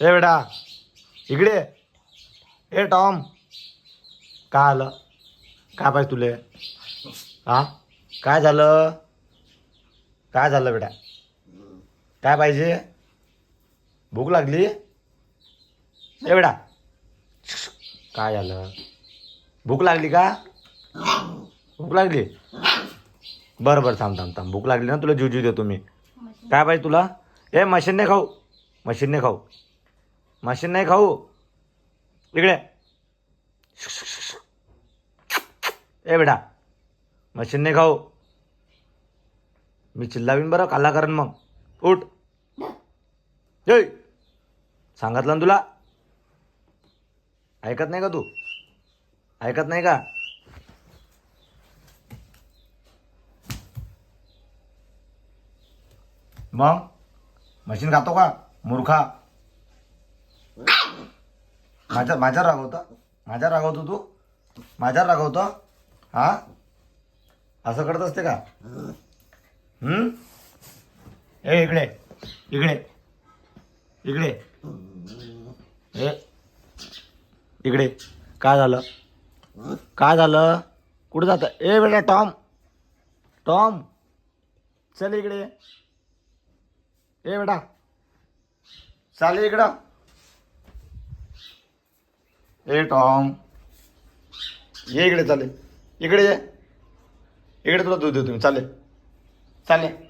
ए बेटा इकडे ए टॉम. का आलं? काय पाहिजे तुले? हा? काय झालं? काय झालं बेटा? काय पाहिजे? भूक लागली? ए बेटा. काय झालं? भूक लागली का? भूक लागली? बरं बरं थांब थांब थांब. भूक लागली ना तुला जुजू देतो मी. काय पाहिजे तुला? ए मशीन नाही खाऊ. मशीन नाही खाऊ. मशीन नाही खाऊ. इकडे. ए बेटा मशीन नाही खाऊ. मी चिल्लावीन बरं काला कारण मग. उठ. जय सांगितलं ना तुला? ऐकत नाही का तू? ऐकत नाही का? मग? मशीन खातो का? मूर्खा? माझ्या माझ्या रागवता माझ्या रागवतो तू. माझ्या रागवतो हा? असं करत असते का? हम्म? ए इकडे. इकडे. इकडे. ए. इकडे. काय झालं? काय झालं? कुठं जातं? ए बेटा टॉम. टॉम. चल इकडे. ए बेटा. चाल इकडं. ए टॉम. ये इकडे चालेल. इकडे ये. इकडे तुला दूध देतो मी. चालेल. चालेल.